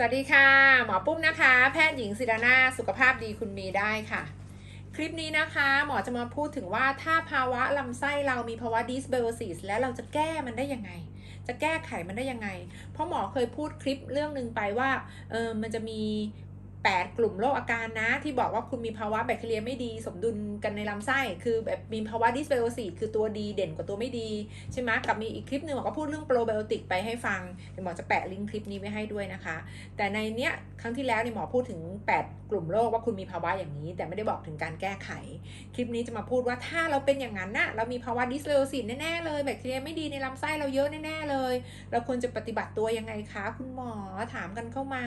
สวัสดีค่ะ หมอปุ้มนะคะ แพทย์หญิงศิรนาสุขภาพดีคุณมีได้ค่ะ คลิปนี้นะคะ หมอจะมาพูดถึงว่าถ้าภาวะลำไส้เรามีภาวะดิสเบลซิสแล้วเราจะแก้มันได้ยังไง จะแก้ไขมันได้ยังไง เพราะหมอเคยพูดคลิปเรื่องหนึ่งไปว่าเออมันจะมี 8 กลุ่มโรคอาการนะ ที่บอกว่าคุณมีภาวะแบคทีเรียไม่ดี สมดุลกันในลำไส้คือแบบมีภาวะดิสไบโอซิสคือตัวดีเด่นกว่าตัวไม่ดีใช่ไหมกับมีอีกคลิปหนึ่งหมอก็พูดเรื่องโปรไบโอติกไปให้ฟังเดี๋ยวหมอจะแปะลิงก์คลิปนี้ไว้ให้ด้วยนะคะ แต่ในเนี้ยครั้งที่แล้วเนี่ยหมอพูดถึง 8 กลุ่มโรคว่าคุณมีภาวะอย่างนี้ แต่ไม่ได้บอกถึงการแก้ไข คลิปนี้จะมาพูดว่าถ้าเราเป็นอย่างนั้นนะเรามีภาวะดิสไบโอซิสแน่ๆเลยแบคทีเรียไม่ดีในลำไส้เราเยอะแน่ๆเลย เราควรจะปฏิบัติตัวยังไงคะ คุณหมอถามกันเข้ามา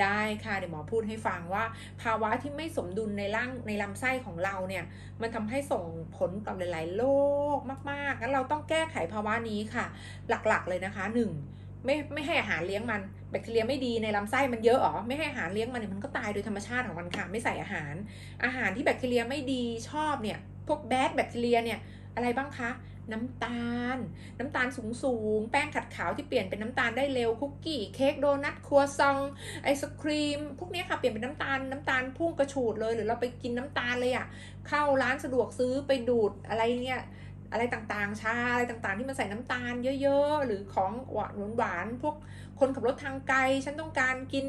ได้ค่ะเดี๋ยวหมอพูดดูให้ฟังว่าภาวะที่ไม่สมดุลในร่างในลำไส้ของเราเนี่ยมันทำให้ส่งผลกับหลาย ๆ โรคมากๆงั้นเราต้องแก้ไขภาวะนี้ค่ะ หลักๆเลยนะคะหนึ่งไม่ไม่ให้อาหารเลี้ยงมันแบคทีเรียไม่ดีในลำไส้มันเยอะหรอไม่ให้อาหารเลี้ยงมันเนี่ยมันก็ตายโดยธรรมชาติของมันค่ะไม่ใส่อาหาร อาหารที่แบคทีเรียไม่ดีชอบเนี่ยพวกแบดแบคทีเรียเนี่ยอะไรบ้างคะ น้ำตาล น้ำตาลสูงสูงแป้งขัดขาวที่เปลี่ยนเป็นน้ำตาลได้เร็วคุกกี้เค้กโดนัทครัวซองไอศครีม พวกนี้ค่ะเปลี่ยนเป็นน้ำตาลน้ำตาลพุ่งกระฉูดเลยหรือเราไปกินน้ำตาลเลยอะ่ะเข้าร้านสะดวกซื้อไปดูดอะไรเนี่ยอะไรต่างๆ ชาอะไรต่างๆ ที่มันใส่น้ำตาลเยอะๆ หรือของหวานหวานๆพวกคนขับรถทางไกล ฉันต้องการกิน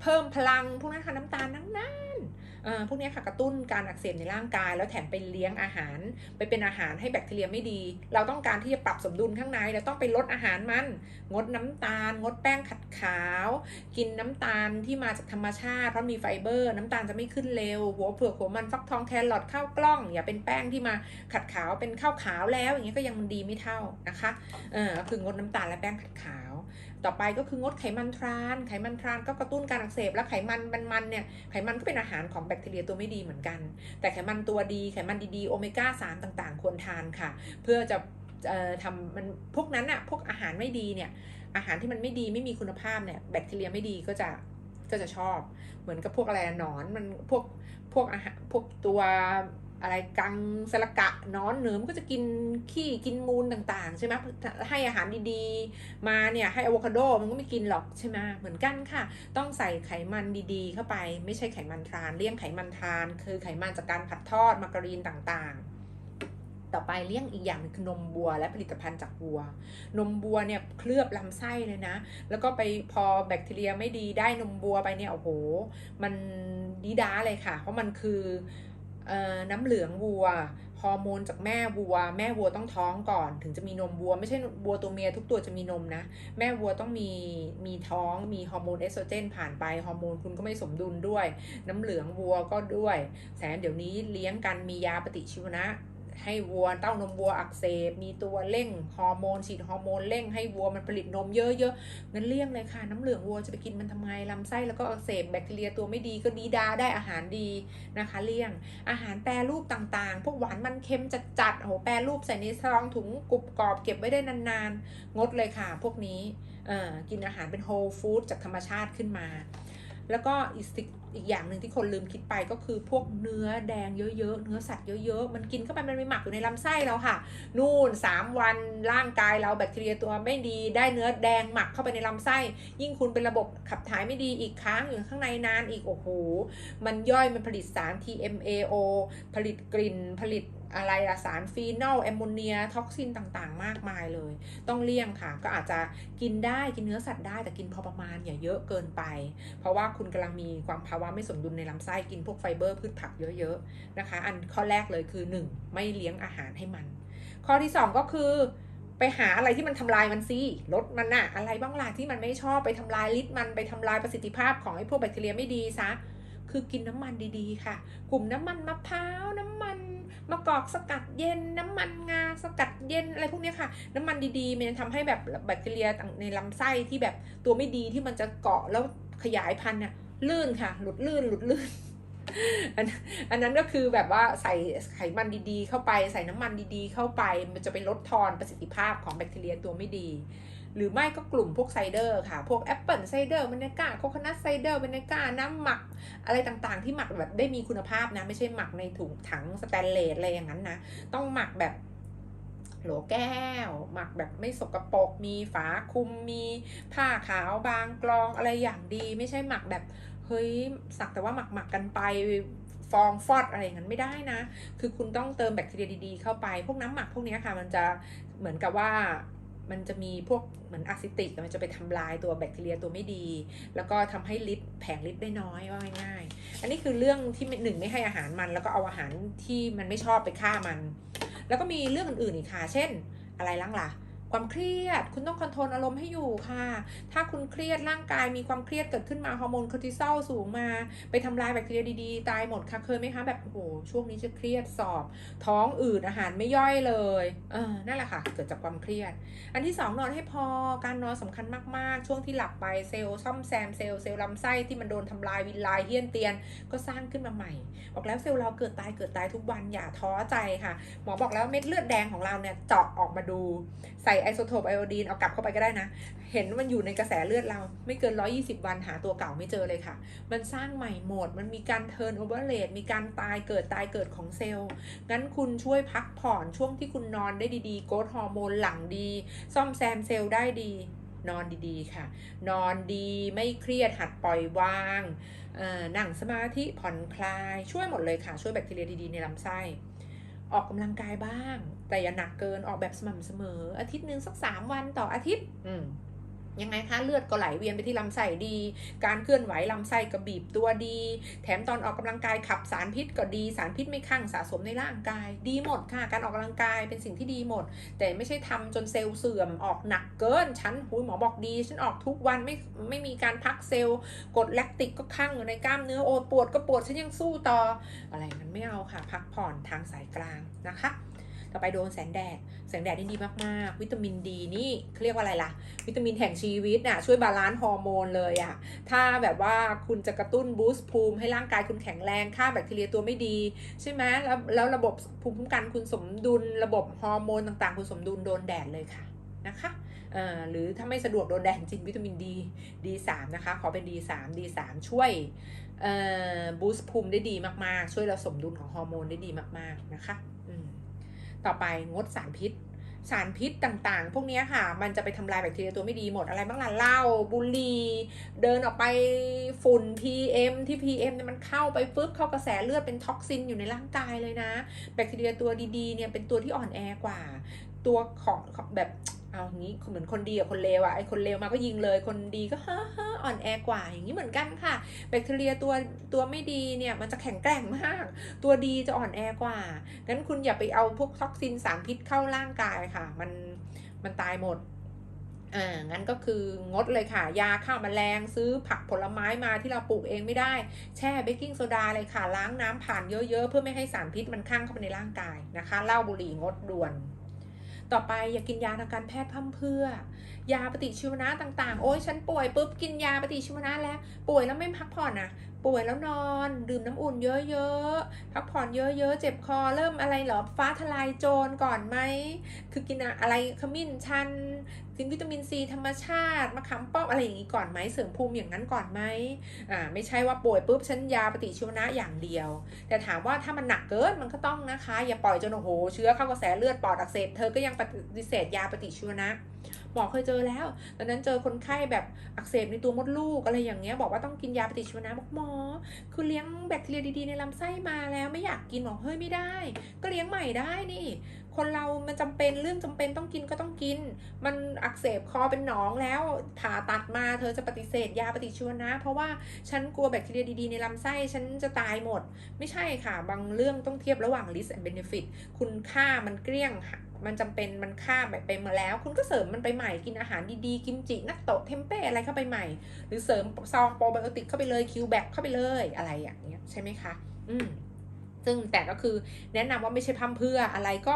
เพิ่มพลังพวกนั้นค่ะน้ำตาลทั้งนั้นเอ่อ พวกนี้ค่ะกระตุ้นการอักเสบในร่างกาย แล้วแถมไปเลี้ยงอาหาร ไปเป็นอาหารให้แบคทีเรียไม่ดี เราต้องการที่จะปรับสมดุลข้างในเราต้องไปลดอาหารมัน งดน้ำตาล งดแป้งขัดขาว กินน้ำตาลที่มาจากธรรมชาติเพราะมีไฟเบอร์ น้ำตาลจะไม่ขึ้นเร็ว หัวเผือกหัวมันฟักทองแครอทข้าวกล้อง อย่าเป็นแป้งที่มาขัดขาวเป็นข้าวขาวแล้ว อย่างเงี้ยก็ยังดีไม่เท่านะคะเออคืองดน้ำตาลและแป้งขัดขาว ต่อไปก็คืองดไขมันทราน ไขมันทรานก็กระตุ้นการอักเสบ และไขมันมันๆเนี่ย ไขมันก็เป็นอาหารของแบคทีเรียตัวไม่ดีเหมือนกัน แต่ไขมันตัวดี ไขมันดีๆ โอเมก้า3ต่างๆ ควรทานค่ะ เพื่อจะทำมันพวกนั้นอะพวกอาหารไม่ดีเนี่ย อาหารที่มันไม่ดีไม่มีคุณภาพเนี่ย แบคทีเรียไม่ดีก็จะก็จะชอบ เหมือนกับพวกอะไรหนอนมันพวกพวกอาหารพวกตัว อะไรกังสลกะนอนเหนือมนก็จะกินขี้กินมูลต่างๆ ใช่ไหมให้อาหารดีๆ มาเนี่ยให้อะโวคาโดมันก็ไม่กินหรอกใช่ไหมเหมือนกันค่ะ ต้องใส่ไขมันดีๆ เข้าไปไม่ใช่ไขมันทรานเลี่ยงไขมันทราน คือไขมันจากการผัดทอดมาการีนต่างๆต่อไปเลี่ยงอีกอย่างคือนมวัวและผลิตภัณฑ์จากวัว นมวัวเนี่ยเคลือบลำไส้เลยนะ แล้วก็ไปพอแบคทีเรียไม่ดีได้นมวัวไปเนี่ยโอ้โห มันดีด้าเลยค่ะ เพราะมันคือ น้ำเหลืองวัวฮอร์โมนจากแม่วัว แม่วัวต้องท้องก่อน ถึงจะมีนมวัว ไม่ใช่วัวตัวเมียทุกตัวจะมีนมนะ แม่วัวต้องมีมีท้องมีฮอร์โมนเอสโตรเจนผ่านไปฮอร์โมนคุณก็ไม่สมดุลด้วย น้ำเหลืองวัวก็ด้วยแสนเดี๋ยวนี้เลี้ยงกันมียาปฏิชีวนะ ให้วัวเต้านมวัวอักเสบ มีตัวเร่งฮอร์โมนฉีดฮอร์โมนเร่งให้วัวมันผลิตนมเยอะๆงั้นเลี่ยงเลยค่ะน้ำเหลืองวัวจะไปกินมันทำไงลำไส้แล้วก็อักเสบแบคทีเรียตัวไม่ดีก็ดีดาได้อาหารดีนะคะ เลี่ยงอาหารแปรรูปต่างๆ พวกหวานมันเค็มจัดๆโอ้โหแปรรูปใส่ในซองถุงกรุบกรอบเก็บไว้ได้นานๆ งดเลยค่ะ พวกนี้กินอาหารเป็นโฮลฟู้ดจากธรรมชาติขึ้นมา แล้วก็อีกสิ่ง อีกอย่างหนึ่งที่คนลืมคิดไปก็คือพวกเนื้อแดงเยอะๆ เนื้อสัตว์เยอะๆ มันกินเข้าไปมันไปหมักอยู่ในลำไส้เราค่ะ นู่น 3 วันร่างกายเราแบคทีเรียตัวไม่ดี ได้เนื้อแดงหมักเข้าไปในลำไส้ ยิ่งคุณเป็นระบบขับถ่ายไม่ดีอีกค้างอยู่ข้างในนานอีกโอ้โห มันย่อยมันผลิตสาร TMAO ผลิตกลิ่นผลิต อะไรอะสารฟีนอลแอมโมเนียท็อกซินต่างๆ มากมายเลย ต้องเลี่ยงค่ะ ก็อาจจะกินได้กินเนื้อสัตว์ได้แต่กินพอประมาณอย่าเยอะเกินไป เพราะว่าคุณกำลังมีความภาวะไม่สมดุลในลำไส้กินพวกไฟเบอร์พืชผักเยอะๆนะคะ อันข้อแรกเลยคือ 1. ไม่เลี้ยงอาหารให้มัน ข้อที่ 2 ก็คือไปหาอะไรที่มันทำลายมันสิลดมันน่ะอะไรบ้างล่ะที่มันไม่ชอบไปทำลายฤทธิ์มันไปทำลายประสิทธิภาพของไอ้พวกแบคทีเรียไม่ดีซะคือกินน้ำมันดีๆ ค่ะ กลุ่มน้ำมันมะพร้าวน้ำ มะกอกสกัดเย็นน้ำมันงาสกัดเย็นอะไรพวกนี้ค่ะ น้ำมันดีๆ มันทำให้แบบแบคทีเรียในลำไส้ที่แบบตัวไม่ดีที่มันจะเกาะแล้วขยายพันธุ์เนี่ยลื่นค่ะ หลุดลื่นหลุดลื่นอันอันนั้นก็คือแบบว่าใส่ไขมันดีๆ เข้าไปใส่น้ำมันดีๆ เข้าไป มันจะไปลดทอนประสิทธิภาพของแบคทีเรียตัวไม่ดี หรือไม่ก็กลุ่มพวกไซเดอร์ค่ะ พวกแอปเปิลไซเดอร์เมนกาโคคนัทไซเดอร์เมนกาน้ำหมักอะไรต่างๆ ที่หมักแบบได้มีคุณภาพนะ ไม่ใช่หมักในถุงถังสแตนเลสอะไรอย่างนั้นนะ ต้องหมักแบบโหลแก้ว หมักแบบไม่สกปรกมีฝาคลุมมีผ้าขาวบางกรองอะไรอย่างดี ไม่ใช่หมักแบบเฮ้ยสักแต่ว่าหมักหมักกันไปฟองฟอดอะไรอย่างนั้นไม่ได้นะ คือคุณต้องเติมแบคทีเรียดีๆเข้าไป พวกน้ำหมักพวกนี้ค่ะ มันจะเหมือนกับว่า มันจะมีพวกเหมือนอะซิติกมันจะไปทำลายตัวแบคทีเรียตัวไม่ดี แล้วก็ทำให้ลิปแผงลิปได้น้อยว่าง่ายอันนี้คือเรื่องที่หนึ่งไม่ให้อาหารมัน แล้วก็เอาอาหารที่มันไม่ชอบไปฆ่ามัน แล้วก็มีเรื่องอื่นๆอีกค่ะ เช่นอะไรล้างล่ะ ความเครียด คุณต้องคอนโทรลอารมณ์ให้อยู่ค่ะ ถ้าคุณเครียดร่างกายมีความเครียดเกิดขึ้นมาฮอร์โมนคอร์ติซอลสูงมา ไปทำลายแบคทีเรียดีๆ ตายหมดค่ะเคยไหมคะแบบโอ้โหช่วงนี้จะเครียดสอบ ท้องอืดอาหารไม่ย่อยเลยเออนั่นแหละค่ะ เกิดจากความเครียด อันที่สองนอนให้พอการนอนสำคัญมากๆ ช่วงที่หลับไปเซลล์ซ่อมแซมเซลล์เซลล์ลำไส้ที่มันโดนทำลายวินลายเฮี้ยนเตียนก็สร้างขึ้นมาใหม่ บอกแล้วเซลล์เราเกิดตายเกิดตายทุกวันอย่าท้อใจค่ะหมอบอกแล้วเม็ดเลือดแดงของเราเนี่ยเจาะออกมาดูใส่ไอโซโทปไอโอดีนเอากลับเข้าไปก็ได้นะ เห็นมันอยู่ในกระแสเลือดเรา ไม่เกิน 120 วันหาตัวเก่าไม่เจอเลยค่ะ มันสร้างใหม่หมด มันมีการเทิร์นโอเวอร์เลมีการตายเกิดตายเกิดของเซลล์ งั้นคุณช่วยพักผ่อนช่วงที่คุณนอนได้ดีๆ โกรทฮอร์โมนหลังดี ซ่อมแซมเซลล์ได้ดี นอนดีๆค่ะ นอนดีไม่เครียดหัดปล่อยวางนั่งสมาธิผ่อนคลายช่วยหมดเลยค่ะ ช่วยแบคทีเรียดีๆในลำไส้ ออกกำลังกายบ้าง แต่อย่าหนักเกินออกแบบสม่ำเสมอ อาทิตย์หนึ่งสักสามวันต่ออาทิตย์อืมยังไงคะเลือดก็ไหลเวียนไปที่ลำไส้ดี การเคลื่อนไหวลำไส้กระบีบตัวดี แถมตอนออกกำลังกายขับสารพิษก็ดี สารพิษไม่ข้างสะสมในร่างกาย ดีหมดค่ะ การออกกำลังกายเป็นสิ่งที่ดีหมด แต่ไม่ใช่ทำจนเซลล์เสื่อมออกหนักเกิน ฉันหุยหมอบอกดี ฉันออกทุกวันไม่ไม่มีการพักเซลล์ กดแลคติกก็ข้างอยู่ในกล้ามเนื้อโอปวดก็ปวดฉันยังสู้ต่อ อะไรนั้นไม่เอาค่ะ พักผ่อนทางสายกลางนะคะ ต่อไปโดนแสงแดด แสงแดดนี่ดีมากๆ วิตามินดีนี่เขาเรียกว่าอะไรล่ะ วิตามินแห่งชีวิตน่ะช่วยบาลานซ์ฮอร์โมนเลยอะถ้าแบบว่าคุณจะกระตุ้นบูสต์ภูมิให้ร่างกายคุณแข็งแรงฆ่าแบคทีเรียตัวไม่ดี ใช่ไหมแล้วแล้วระบบภูมิคุ้มกันคุณสมดุล ระบบฮอร์โมนต่างๆ คุณสมดุลโดนแดดเลยค่ะนะคะหรือถ้าไม่สะดวกโดนแดดจริงวิตามินดี D3 นะคะ ขอเป็น D3 D3 ช่วยเอ่อบูสต์ภูมิได้ดีมากๆ ช่วยเราสมดุลของฮอร์โมนได้ดีมากๆนะคะ ต่อไปงดสารพิษ สารพิษต่างๆ พวกนี้ค่ะ มันจะไปทำลายแบคทีเรียตัวไม่ดีหมดอะไรบ้างล่ะเหล้าบุหรี่เดินออกไปฝุ่น PM ที่ PM เนี่ยมันเข้าไปฟึบเข้ากระแสเลือดเป็นท็อกซินอยู่ในร่างกายเลยนะ แบคทีเรียตัวดีๆเนี่ยเป็นตัวที่อ่อนแอกว่า ตัวของของแบบ เอาอย่างนี้เหมือนคนดีกับคนเลวอะไอคนเลวมาก็ยิงเลย คนดีก็ฮ่าฮ่าอ่อนแอกว่า อย่างนี้เหมือนกันค่ะ แบคทีเรียตัวตัวไม่ดีเนี่ยมันจะแข็งแกร่งมาก ตัวดีจะอ่อนแอกว่างั้นคุณอย่าไปเอาพวกท็อกซินสารพิษเข้าร่างกายค่ะ มันมันตายหมดอ่างั้นก็คืองดเลยค่ะ ยาฆ่าแมลงซื้อผักผลไม้มาที่เราปลูกเองไม่ได้ แช่เบกกิ้งโซดาเลยค่ะ ล้างน้ำผ่านเยอะๆ เพื่อไม่ให้สารพิษมันข้างเข้าไปในร่างกายนะคะเหล้าบุหรี่งดด่วน ต่อไปอย่ากินยาทางการแพทย์พร่มเพื่อ ยาปฏิชีวนะต่างๆ โอ้ยฉันป่วยปุ๊บกินยาปฏิชีวนะแล้ว ป่วยแล้วไม่พักผ่อนนะป่วยแล้วนอน ดื่มน้ำอุ่นเยอะๆ พักผ่อนเยอะๆ เจ็บคอเริ่มอะไรเหรอ ฟ้าทลายโจรก่อนไหม คือกินอะไรขมิ้นชัน กินวิตามินซีธรรมชาติมะขามป้อมอะไรอย่างนี้ก่อนไหม เสริมภูมิอย่างนั้นก่อนไหมอ่าไม่ใช่ว่าป่วยปุ๊บฉันยาปฏิชีวนะอย่างเดียว แต่ถามว่าถ้ามันหนักเกินมันก็ต้องนะคะ อย่าปล่อยจนโอ้โหเชื้อเข้ากระแสเลือดปอดอักเสบเธอก็ยังปฏิเสธยาปฏิชีวนะ หมอเคยเจอแล้วตอนนั้นเจอคนไข้แบบอักเสบในตัวมดลูกอะไรอย่างเงี้ยบอกว่าต้องกินยาปฏิชีวนะบอกหมอ คือเลี้ยงแบคทีเรียดีๆในลำไส้มาแล้วไม่อยากกินบอกเฮ้ยไม่ได้ ก็เลี้ยงใหม่ได้นี่ คนเรามันจำเป็นเรื่องจำเป็นต้องกินก็ต้องกิน มันอักเสบคอเป็นหนองแล้วผ่าตัดมาเธอจะปฏิเสธยาปฏิชีวนะ เพราะว่าฉันกลัวแบคทีเรียดีๆในลำไส้ฉันจะตายหมด ไม่ใช่ค่ะบางเรื่องต้องเทียบระหว่าง risk and benefit คุณค่ามันเกลี้ยง มันจำเป็นมันค่าแบบไปมาแล้ว คุณก็เสริมมันไปใหม่กินอาหารดีๆกิมจินักโตะเทมเป้อะไรเข้าไปใหม่ หรือเสริมซองโปรไบโอติกเข้าไปเลยคิวแบคเข้าไปเลยอะไรอย่างเงี้ยใช่ไหมคะ อืมซึ่งแต่ก็คือแนะนำว่าไม่ใช่พั่มเพื่ออะไรก็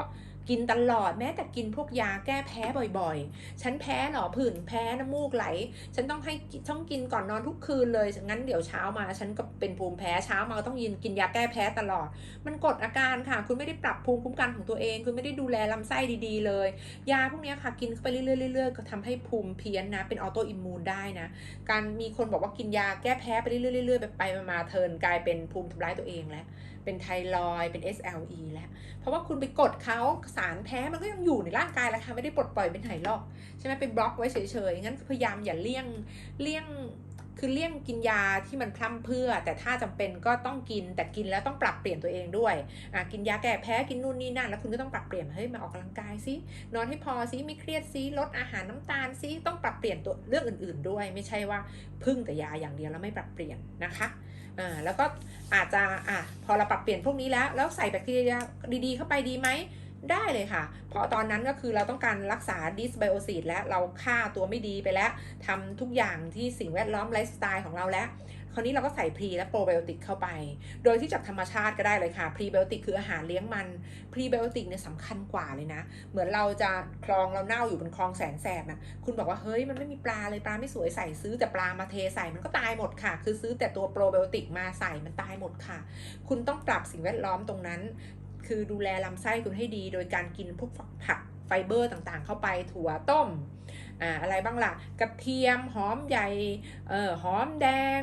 กินตลอดแม้แต่กินพวกยาแก้แพ้บ่อยๆ ฉันแพ้หรอผื่นแพ้น้ำมูกไหล ฉันต้องให้ต้องกินก่อนนอนทุกคืนเลยงั้นเดี๋ยวเช้ามาฉันก็เป็นภูมิแพ้เช้ามาต้องยินกินยาแก้แพ้ตลอด มันกดอาการค่ะ คุณไม่ได้ปรับภูมิคุ้มกันของตัวเอง คุณไม่ได้ดูแลลำไส้ดีๆ เลย ยาพวกนี้ค่ะกินเข้าไปเรื่อยๆๆก็ทำให้ภูมิเพี้ยนนะ เป็นออโตอิมมูนได้นะ การมีคนบอกว่ากินยาแก้แพ้ไปเรื่อยๆๆไปไปมาเทิร์นกลายเป็นภูมิทำร้ายตัวเองแล้ว เป็นไทรอยเป็น SLE แล้ว เพราะว่าคุณไปกดเขาสารแพ้มันก็ยังอยู่ในร่างกายแหละค่ะไม่ได้ปลดปล่อยเป็นไหนหรอกใช่ไหมไปบล็อกไว้เฉยๆงั้นพยายามอย่าเลี่ยงเลี่ยงคือเลี่ยงกินยาที่มันพร่ำเพื่อ แต่ถ้าจำเป็นก็ต้องกินแต่กินแล้วต้องปรับเปลี่ยนตัวเองด้วยอะกินยาแก้แพ้กินนู่นนี่นั่นแล้วคุณก็ต้องปรับเปลี่ยนเฮ้ยมาออกกำลังกายซินอนให้พอซิไม่เครียดซิลดอาหารน้ำตาลซิต้องปรับเปลี่ยนตัวเรื่องอื่น ๆ ด้วย ไม่ใช่ว่าพึ่งแต่ยาอย่างเดียวแล้วไม่ปรับเปลี่ยนนะคะ อ่าแล้วก็อาจจะอะพอเราปรับเปลี่ยนพวกนี้แล้ว แล้วใส่แบคทีเรียดีๆเข้าไปดีไหมได้เลยค่ะ เพราะตอนนั้นก็คือเราต้องการรักษาดิสไบโอซีดและเราฆ่าตัวไม่ดีไปแล้วทำทุกอย่างที่สิ่งแวดล้อมไลฟ์สไตล์ของเราแล้ว คราวนี้เราก็ใส่พรีและโปรไบโอติกเข้าไป โดยที่จากธรรมชาติก็ได้เลยค่ะ พรีไบโอติกคืออาหารเลี้ยงมัน พรีไบโอติกเนี่ยสำคัญกว่าเลยนะ เหมือนเราจะคลองเราเน่าอยู่บนคลองแสนแสบนะคุณบอกว่าเฮ้ยมันไม่มีปลาเลยปลาไม่สวยใส่ซื้อแต่ปลามาเทใส่มันก็ตายหมดค่ะ คือซื้อแต่ตัวโปรไบโอติกมาใส่มันตายหมดค่ะ คุณต้องปรับสิ่งแวดล้อมตรงนั้น คือดูแลลำไส้คุณให้ดี โดยการกินพวกผักไฟเบอร์ต่างๆ เข้าไปถั่วต้มอ่าอะไรบ้างล่ะ กระเทียมหอมใหญ่เอ่อหอมแดง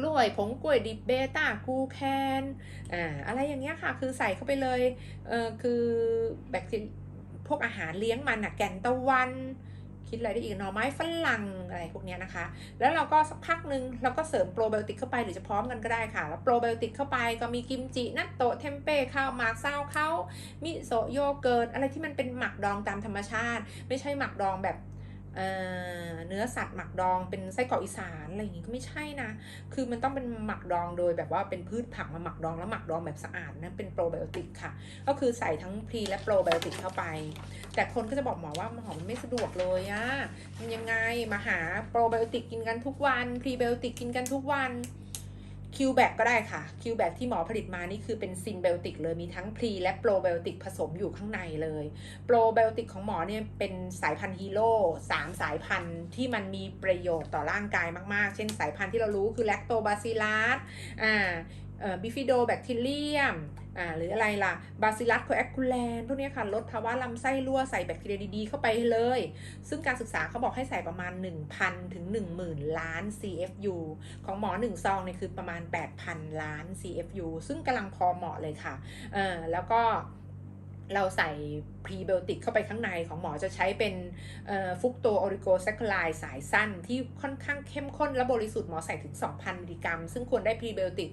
กล้วย ผงกล้วยดิบเบต้ากูแคนอ่าอะไรอย่างเงี้ยค่ะ คือใส่เข้าไปเลยเออคือแบคทีพวกอาหารเลี้ยงมันอะแกนตะวันคิดอะไรได้อีกหน่อไม้ฝรั่งอะไรพวกเนี้ยนะคะ แล้วเราก็สักพักนึงเราก็เสริมโปรไบโอติกเข้าไปหรือจะพร้อมกันก็ได้ค่ะ แล้วโปรไบโอติกเข้าไปก็มีกิมจินัตโตะเทมเป้ข้าวหมากซาวเขามิโซะโยเกิร์ตอะไรที่มันเป็นหมักดองตามธรรมชาติ ไม่ใช่หมักดองแบบ เเนื้อสัตว์หมักดองเป็นไส้กรอกอีสานอะไรอย่างงี้ก็ไม่ใช่นะ คือมันต้องเป็นหมักดองโดยแบบว่าเป็นพืชผักมาหมักดองแล้วหมักดองแบบสะอาดนั่นเป็นโปรไบโอติกค่ะ ก็คือใส่ทั้งพรีและโปรไบโอติกเข้าไป แต่คนก็จะบอกหมอว่าหมอมันไม่สะดวกเลยอะมันยังไงมาหาโปรไบโอติกกินกันทุกวันพรีไบโอติกกินกันทุกวัน คิวแบกก็ได้ค่ะคิวแบกที่หมอผลิตมานี่คือเป็นซินเบลติกเลยมีทั้งพรีและโปรไบโอติกผสมอยู่ข้างในเลยโปรไบโอติกของหมอเนี่ยเป็นสายพันธุ์ฮีโร่สามสายพันธุ์ที่มันมีประโยชน์ต่อร่างกายมากๆ เช่นสายพันธุ์ที่เรารู้คือแลคโตบาซิลัสอ่า บิฟิโดแบคทีเรียมหรืออะไรล่ะบาซิลัสโคแอคูแลนพวกนี้ค่ะ ลดภาวะลำไส้รั่วใส่แบคทีเรียดี ๆ เข้าไปเลย ซึ่งการศึกษาเขาบอกให้ใส่ประมาณ 1,000 ถึง 10,000 ล้าน CFU ของหมอ 1 ซองเนี่ยคือประมาณ 8,000 ล้าน CFU ซึ่งกำลังพอเหมาะเลยค่ะ แล้วก็เราใส่พรีไบโอติกเข้าไปข้างในของหมอจะใช้เป็นฟุกโตโอริโกแซคลายสายสั้นที่ค่อนข้างเข้มข้นและบริสุทธิ์หมอใส่ถึง 2,000 มิลลิกรัม ซึ่งควรได้พรีไบโอติก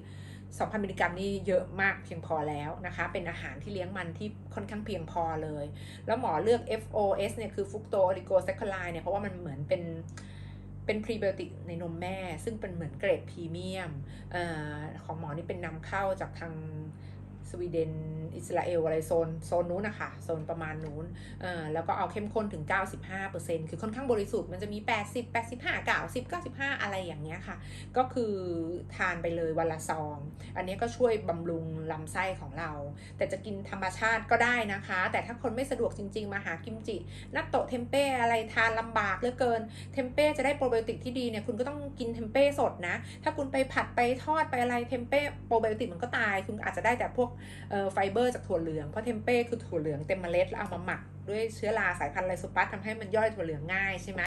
2,000 มิลลิกรัมนี่เยอะมากเพียงพอแล้วนะคะ เป็นอาหารที่เลี้ยงมันที่ค่อนข้างเพียงพอเลย แล้วหมอเลือก FOS เนี่ยคือฟุกโตโอริโกแซคลายเนี่ยเพราะว่ามันเหมือนเป็นเป็นพรีไบโอติกในนมแม่ ซึ่งเป็นเหมือนเกรดพรีเมียมอของหมอนี่เป็นนำเข้าจากทาง สวีเดนอิสราเอลอะไรโซนโซนนู้นนะคะโซนประมาณนู้นเอ่อแล้วก็เอาเข้มข้นถึง 95%คือค่อนข้างบริสุทธิ์มันจะมี 80 85 90 95 อะไรอย่างเงี้ยค่ะ ก็คือทานไปเลยวันละซอง อันนี้ก็ช่วยบำรุงลำไส้ของเรา แต่จะกินธรรมชาติก็ได้นะคะ แต่ถ้าคนไม่สะดวกจริง ๆ มาหากิมจินัตโตะเทมเป้อะไรทานลำบากเหลือเกินเทมเป้จะได้โปรไบโอติกที่ดีเนี่ยคุณก็ต้องกินเทมเป้สดนะ ถ้าคุณไปผัดไปทอดไปอะไรเทมเป้โปรไบโอติกมันก็ตาย คุณอาจจะได้แต่พวกไฟเบอร์จากถั่วเหลือง เพราะเทมเป้คือถั่วเหลืองเต็มเมล็ดแล้วเอามาหมักด้วยเชื้อราสายพันธุ์ไลโซปัสทำให้มันย่อยถั่วเหลืองง่ายใช่ไหม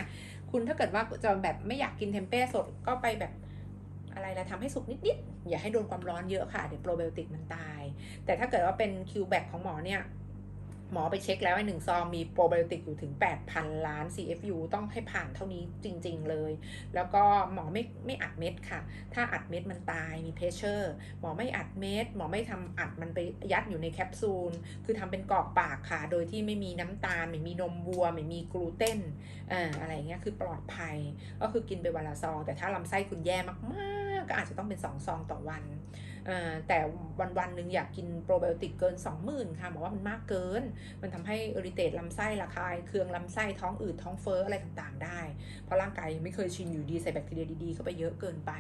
คุณถ้าเกิดว่าจะแบบไม่อยากกินเทมเป้สดก็ไปแบบอะไรนะทำให้สุกนิดๆอย่าให้โดนความร้อนเยอะค่ะ เดี๋ยวโปรไบโอติกมันตาย แต่ถ้าเกิดว่าเป็นคิวแบคของหมอเนี่ย หมอไปเช็คแล้วไอ้หนึ่งซองมีโปรไบโอติกอยู่ถึง 8,000 ล้าน CFU ต้องให้ผ่านเท่านี้จริง ๆเลย แล้วก็หมอไม่ไม่อัดเม็ดค่ะ ถ้าอัดเม็ดมันตายมีเพชเชอร์หมอไม่อัดเม็ดหมอไม่ทำอัดมันไปยัดอยู่ในแคปซูล คือทำเป็นกรอกปากค่ะ โดยที่ไม่มีน้ำตาล ไม่มีนมวัว ไม่มีกลูเตนเอ่ออะไรเงี้ยคือปลอดภัย ก็คือกินไปวันละซอง แต่ถ้าลำไส้คุณแย่มากๆ ก็อาจจะต้องเป็น2ซองต่อวันแต่วันวันหนึ่งอยากกินโปรไบโอติกเกิน 20,000 ค่ะบอกว่ามันมากเกิน มันทำให้เอริเตตลำไส้ระคายเคืองลำไส้ท้องอืดท้องเฟ้ออะไรต่างๆ ได้ เพราะร่างกายยังไม่เคยชินอยู่ดีใส่แบคทีเรียดีๆเข้าไปเยอะเกินไป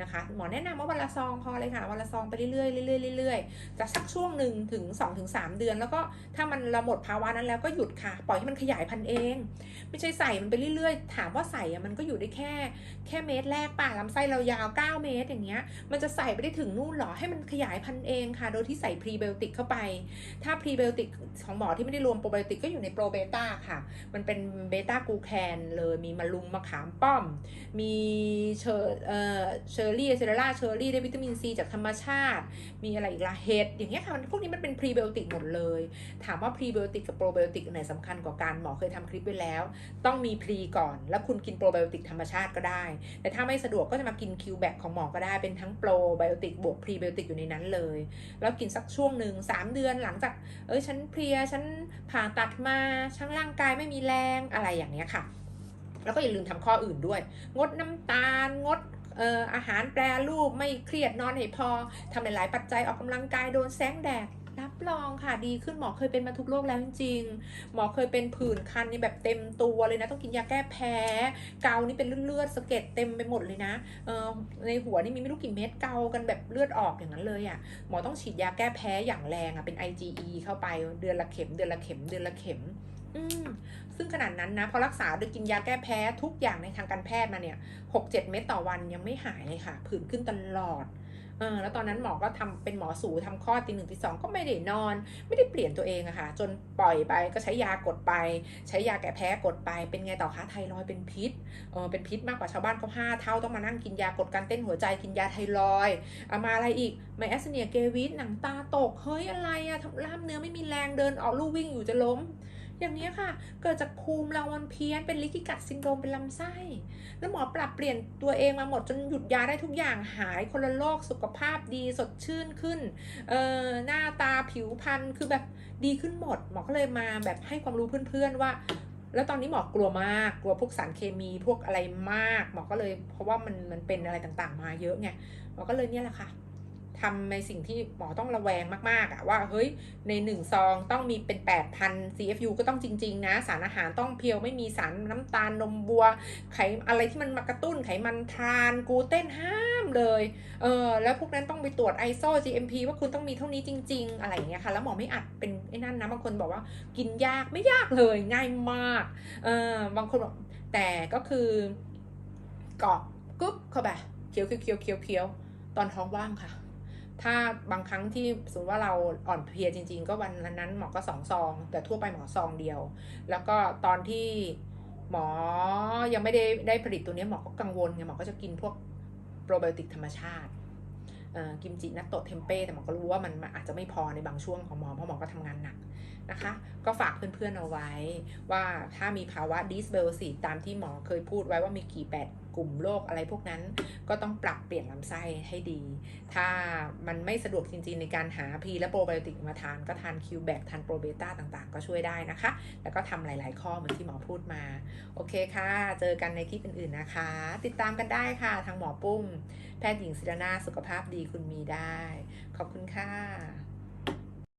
นะคะหมอแนะนำว่าวันละซองพอเลยค่ะวันละซองไปเรื่อยๆเรื่อยๆเรื่อยๆจะสักช่วงหนึ่งถึง2-3เดือน แล้วก็ถ้ามันเระหมดภาวะนั้นแล้วก็หยุดค่ะ ปล่อยให้มันขยายพันธุ์เอง ไม่ใช่ใส่มันไปเรื่อยๆ ถามว่าใส่อะมันก็อยู่ได้แค่ แค่เมตรแรกป่ะลำไส้เรายาว9 เมตรอย่างเงี้ย มันจะใส่ไปได้ถึงนู่นหรอ ให้มันขยายพันเองค่ะ โดยที่ใส่พรีไบโอติกเข้าไป ถ้าพรีไบโอติกของหมอที่ไม่ได้รวมโปรไบโอติกก็อยู่ในโปรเบต้าค่ะ มันเป็นเบต้ากูแคนเลย มีมะลุมมะขามป้อม มีเชอร์เอ่อเชอร์รี่เซเรล่าเชอร์รี่ได้วิตามินซีจากธรรมชาติ มีอะไรอีกละเห็ดอย่างเงี้ยค่ะ พวกนี้มันเป็นพรีไบโอติกหมดเลย ถามว่าพรีไบโอติกกับโปรไบโอติกไหนสำคัญกว่ากันหมอเคยทำคลิปไว้แล้ว ต้องมีพรีก่อน แล้วคุณกินโปรไบโอติกธรรมชาติก็ได้ แต่ถ้าไม่สะดวกก็จะมากินคิวแบคของหมอก็ได้เป็นทั้งโปรไบโอติกบวกพรีไบโอติกอยู่ในนั้นเลย แล้วกินสักช่วงหนึ่ง3 เดือนหลังจาก เอ้ยฉันเพลียฉันผ่าตัดมาช่างร่างกายไม่มีแรงอะไรอย่างเนี้ยค่ะ แล้วก็อย่าลืมทำข้ออื่นด้วย งดน้ำตาลงดเอ่ออาหารแปรรูปไม่เครียดนอนให้พอทำหลายๆปัจจัยออกกำลังกายโดนแสงแดด รับรองค่ะดีขึ้นหมอเคยเป็นมาทุกโรคแล้วจริงๆ หมอเคยเป็นผื่นคันนี่แบบเต็มตัวเลยนะ ต้องกินยาแก้แพ้ เกานี่เป็นเลือดๆสะเก็ดเต็มไปหมดเลยนะเออในหัวนี่มีไม่รู้กี่เม็ดเกากันแบบเลือดออกอย่างนั้นเลยอะ่ะหมอต้องฉีดยาแก้แพ้อย่างแรงอะ่ะเป็น IgE เข้าไปเดือนละเข็มเดือนละเข็มเดือนละเข็มอืมซึ่งขนาดนั้นนะ พอรักษาโดยกินยาแก้แพ้ทุกอย่างในทางการแพทย์มาเนี่ยหกเจ็ดเม็ดต่อวันยังไม่หายเลยค่ะ ผื่นขึ้นตลอด เออแล้วตอนนั้นหมอก็ทำเป็นหมอสูทำคลอดตีหนึ่งตีสองก็ไม่ได้นอน ไม่ได้เปลี่ยนตัวเองอะค่ะ จนปล่อยไปก็ใช้ยากดไป ใช้ยาแก้แพ้กดไป เป็นไงต่อคะไทรอยเป็นพิษเออเป็นพิษมากกว่าชาวบ้านเขาห้าเท่าต้องมานั่งกินยากดการเต้นหัวใจกินยาไทรอยเอามาอะไรอีกไมแอสเนียเกวิสหนังตาตกเฮ้ยอะไรอะทำล้ามเนื้อไม่มีแรงเดินออกลู่วิ่งอยู่จะล้ม อย่างนี้ค่ะ เกิดจากภูมิเรามันเพี้ยนเป็นลิกิกัดซินโดรมเป็นลำไส้ แล้วหมอปรับเปลี่ยนตัวเองมาหมดจนหยุดยาได้ทุกอย่างหายคนละโรคสุขภาพดีสดชื่นขึ้น เอ่อหน้าตาผิวพรรณคือแบบดีขึ้นหมด หมอก็เลยมาแบบให้ความรู้เพื่อนๆว่า แล้วตอนนี้หมอกลัวมากกลัวพวกสารเคมีพวกอะไรมาก หมอก็เลยเพราะว่ามันมันเป็นอะไรต่างๆ มาเยอะไงหมอก็เลยเนี่ยแหละค่ะ ทำในสิ่งที่หมอต้องระแวงมากๆอะว่าเฮ้ยในหนึ่งซองต้องมีเป็น 8,000 CFU ก็ต้องจริง ๆ นะ สารอาหารต้องเพียวไม่มีสารน้ำตาลนมบัว ไขอะไรที่มันมากระตุ้นไขมันทรานกูเตนห้ามเลยเออแล้วพวกนั้นต้องไปตรวจ ISO GMP ว่าคุณต้องมีเท่านี้จริง ๆ อะไรอย่างเงี้ยค่ะ แล้วหมอไม่อัดเป็นไอ้นั่นนะบางคนบอกว่ากินยากไม่ยากเลยง่ายมากเออบางคนบอกแต่ก็คือกอกกึ๊บเข้าไปเคียวเคี้ยวเคี้ยวเคี้ยวเคี้ยวตอนท้องว่างค่ะ ถ้าบางครั้งที่สมมติว่าเราอ่อนเพลียจริง ๆ ก็วันนั้นหมอก็สองซอง แต่ทั่วไปหมอซองเดียว แล้วก็ตอนที่หมอยังไม่ได้ได้ผลิตตัวนี้หมอก็กังวลไงหมอก็จะกินพวกโปรไบโอติกธรรมชาติกิมจินัตโตเทมเป้แต่หมอก็รู้ว่ามันอาจจะไม่พอในบางช่วงของหมอเพราะหมอก็ทำงานหนักนะคะ ก็ฝากเพื่อนๆเอาไว้ว่าถ้ามีภาวะดิสเบลซีตามที่หมอเคยพูดไว้ว่ามีกี่แปด กลุ่มโรคอะไรพวกนั้น ก็ต้องปรับเปลี่ยนลำไส้ให้ดี ถ้ามันไม่สะดวกจริงๆ ในการหาพีและโปรไบโอติกมาทานก็ทานคิวแบคทานโปรเบต้าต่างๆ ก็ช่วยได้นะคะ แล้วก็ทำหลาย ๆ ข้อเหมือนที่หมอพูดมา โอเคค่ะ เจอกันในคลิปอื่นๆนะคะ ติดตามกันได้ค่ะ ทางหมอปุ้ม แพทย์หญิงศิรนาสุขภาพดีคุณมีได้ ขอบคุณค่ะ